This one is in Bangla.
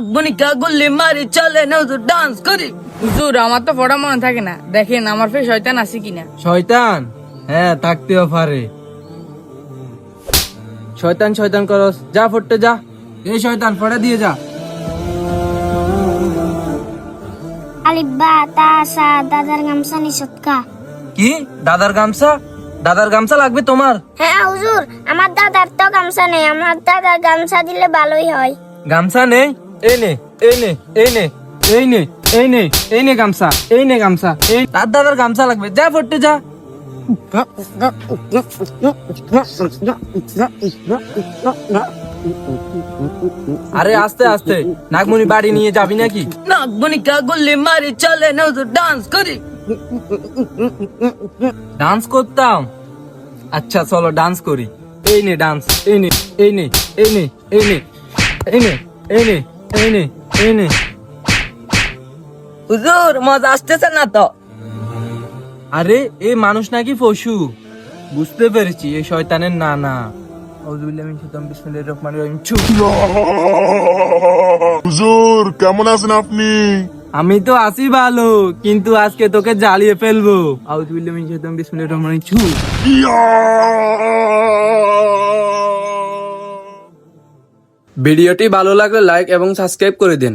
নাগমণিকা গুল্লি মারি চলে না হুজুর ডান্স করি। হুজুর আমার তো পড়া মনে থাকে না। দেখেন আমার ফে শয়তান আছে কিনা? শয়তান? হ্যাঁ থাকতেও পারে। শয়তান শয়তান করস। যা ফুটতে যা। এই শয়তান ফটা দিয়ে যা। আলিব্বা দাদার গামছা নিষৎকা কি? দাদার গামছা? দাদার গামছা লাগবে তোমার? হ্যাঁ হুজুর আমার দাদার তো গামছা নেই। আমার দাদার গামছা দিলে ভালোই হয়। গামছা নেই? এই নে এই নে এই নে এই নে এই নে এই নে গামছা এই নে গামছা এই তার দাদার গামছা লাগবে। যা ফুটতে যা। আরে আস্তে আস্তে। নাগমণি বাড়ি নিয়ে যাবি নাকি? নাগমণিকা গুল্লি মারি চলে না ডান্স করি। ডান্স করতাম। আচ্ছা চলো ডান্স করি। এই নে ডান্স এই নে এই নে এই নে এই নে এই নে এই নে এই নে এই নে হুজুর মজা আসতেছে না তো? আরে এই মানুষ নাকি পশু? বুঝতে পেরেছি এই শয়তানের না না হুজুর কেমন আছেন আপনি? আমি তো আছি ভালো কিন্তু আজকে তোকে জ্বালিয়ে ফেলব। আউযুবিল্লাহি মিনাশ শাইতানির বিসমিল্লাহির রহমানির রহিম ইয়া! ভিডিওটি ভালো লাগলে লাইক এবং সাবস্ক্রাইব করে দিন।